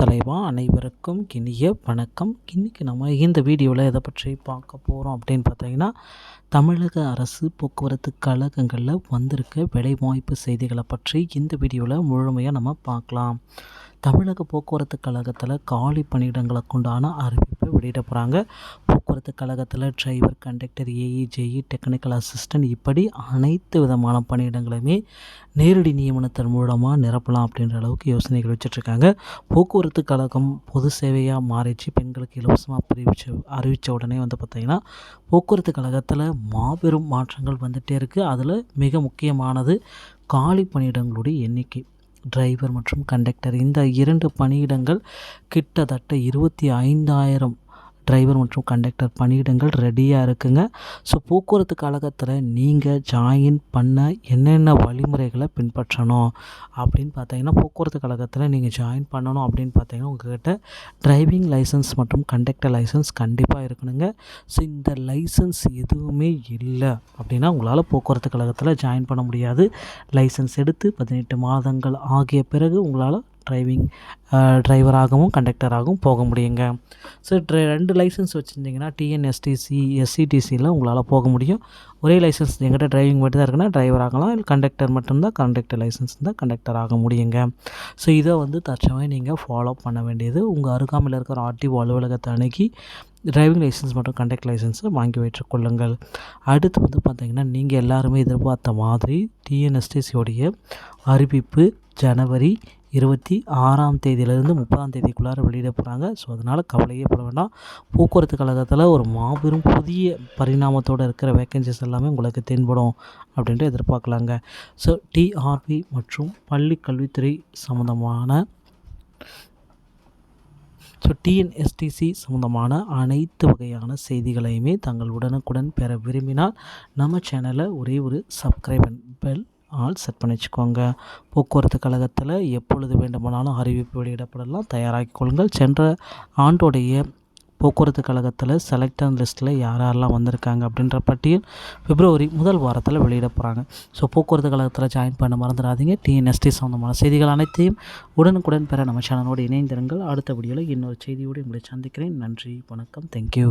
தலைவா அனைவருக்கும் கிணிய வணக்கம். இன்றைக்கி நம்ம இந்த வீடியோவில் எதை பற்றி பார்க்க போகிறோம் அப்படின்னு பார்த்தீங்கன்னா தமிழக அரசு போக்குவரத்து கழகங்களில் வந்திருக்க வேலைவாய்ப்பு செய்திகளை பற்றி இந்த வீடியோவில் முழுமையாக நம்ம பார்க்கலாம். தமிழக போக்குவரத்து கழகத்தில் காலி பணியிடங்களுக்கு உண்டான அறிவிப்பை வெளியிட போகிறாங்க போக்குவரத்து கழகத்தில் driver conductor AE JE technical assistant இப்படி அனைத்து விதமான பணியிடங்களையுமே நேரடி நியமனத்தின் மூலமாக நிரப்பலாம் அப்படின்ற அளவுக்கு யோசனைகள் வச்சுட்ருக்காங்க. போக்குவரத்து கழகம் பொது சேவையாக மாறிச்சு. பெண்களுக்கு இலவசமாக அறிவிச்ச அறிவித்த உடனே வந்து பார்த்திங்கன்னா போக்குவரத்து கழகத்தில் மாபெரும் மாற்றங்கள் வந்துகிட்டே இருக்குது அதில் மிக முக்கியமானது காலி பணியிடங்களுடைய எண்ணிக்கை. டிரைவர் மற்றும் கண்டக்டர் இந்த இரண்டு பணியிடங்கள் கிட்டத்தட்ட இருபத்தி ஐந்தாயிரம் டிரைவர் மற்றும் கண்டக்டர் பணியிடங்கள் ரெடியாக இருக்குங்க. ஸோ போக்குவரத்து கழகத்தில் நீங்கள் ஜாயின் பண்ண என்னென்ன வழிமுறைகளை பின்பற்றணும் அப்படின்னு பார்த்தீங்கன்னா போக்குவரத்து கழகத்தில் நீங்கள் ஜாயின் பண்ணணும் அப்படின்னு பார்த்தீங்கன்னா உங்கள்கிட்ட டிரைவிங் லைசன்ஸ் மற்றும் கண்டக்டர் லைசன்ஸ் கண்டிப்பாக இருக்கணுங்க. ஸோ இந்த லைசன்ஸ் எதுவுமே இல்லை அப்படின்னா உங்களால் போக்குவரத்து கழகத்தில் ஜாயின் பண்ண முடியாது. லைசன்ஸ் எடுத்து பதினெட்டு மாதங்கள் ஆகிய பிறகு உங்களால் டிரைவிங் டிரைவராகவும் கண்டக்டராகவும் போக முடியுங்க. ஸோ ட்ரை ரெண்டு லைசன்ஸ் வச்சுருந்தீங்கன்னா டிஎன்எஸ்டிசி எஸ்சிடிசியில் உங்களால் போக முடியும். ஒரே லைசன்ஸ் எங்கிட்ட டிரைவிங் மட்டும் தான் இருக்குன்னா டிரைவர் ஆகலாம். இல்லை கண்டக்டர் மட்டும்தான் கண்டக்டர் லைசன்ஸ் தான் கண்டக்டர் ஆக முடியுங்க. ஸோ இதை வந்து தற்சமயம் நீங்கள் ஃபாலோ பண்ண வேண்டியது. உங்கள் அருகாமையில் இருக்கிற ஆர்டிஓ அலுவலகத்தை அணுகி டிரைவிங் லைசன்ஸ் மற்றும் கண்டக்ட் லைசன்ஸை வாங்கி வைத்துக்கொள்ளுங்கள். அடுத்து வந்து பார்த்திங்கன்னா நீங்கள் எல்லாருமே எதிர்பார்த்த மாதிரி டிஎன்எஸ்டிசியோடைய அறிவிப்பு ஜனவரி இருபத்தி ஆறாம் தேதியிலேருந்து முப்பதாம் தேதிக்குள்ளார வெளியிட போகிறாங்க ஸோ அதனால் கவலையே பட வேண்டாம். போக்குவரத்து கழகத்தில் ஒரு மாபெரும் புதிய பரிணாமத்தோடு இருக்கிற வேக்கன்சிஸ் எல்லாமே உங்களுக்கு தென்படும் அப்படின்ட்டு எதிர்பார்க்கலாங்க. ஸோ டிஆர்பி மற்றும் பள்ளி கல்வித்துறை சம்மந்தமான ஸோ டிஎன்எஸ்டிசி சம்மந்தமான அனைத்து வகையான செய்திகளையுமே தங்கள் உடனுக்குடன் பெற விரும்பினால் நம்ம சேனலை ஒரே ஒரு சப்ஸ்கிரைப் பெல் ஆள் செட் பண்ணி வச்சுக்கோங்க. போக்குவரத்து கழகத்தில் எப்பொழுது வேண்டுமானாலும் அறிவிப்பு வெளியிடப்படலாம். தயாராகி கொள்ளுங்கள். சென்ற ஆண்டோடைய போக்குவரத்து கழகத்தில் செலக்டன் லிஸ்ட்டில் யார் யாரெல்லாம் வந்திருக்காங்க அப்படின்ற பட்டியல் பிப்ரவரி முதல் வாரத்தில் வெளியிட போகிறாங்க ஸோ போக்குவரத்து கழகத்தில் ஜாயின் பண்ண மறந்துடாதீங்க. டிஎன்எஸ்டி சம்மந்தமான செய்திகள் அனைத்தையும் உடனுக்குடன் பெற நம்ம சேனலோடு இணைந்திருங்கள். அடுத்த வீடியோவில் இன்னொரு செய்தியோடு உங்களை சந்திக்கிறேன். நன்றி வணக்கம். தேங்க்யூ